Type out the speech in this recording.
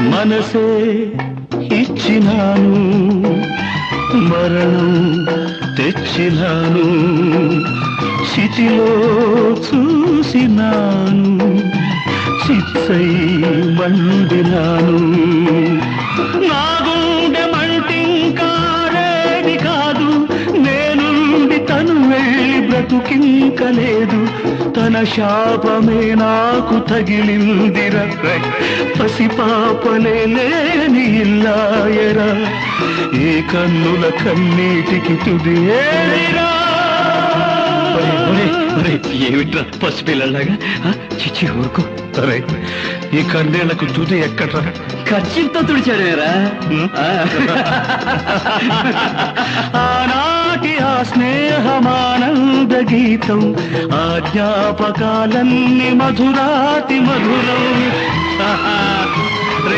మనసే ఇచ్చినాను మరణం తెచ్చినాను చితిలో చూసినాను చిత్తై మండినాను. నా గుండె మంటింకారేది కాదు నేనుండి తను వెళ్ళి బ్రతుకింక తన శాపమే నాకు తగిలిందిరా. పసిపాపలే లేని ఇల్లాయరా. ఏ కన్నుల కన్నీటికి తుది? ఏమిట్రా పసిపిల్లలాగా చిచ్చి ఊరుకో. అరే ఈ కన్నీళ్ళకు తుది ఎక్కడ్రా? ఖర్చుతో తుడిచాడేరా. ఆనాటి ఆ స్నేహమానంద గీతం ఆ జ్ఞాపకాలన్నీ మధురాతి మధురం.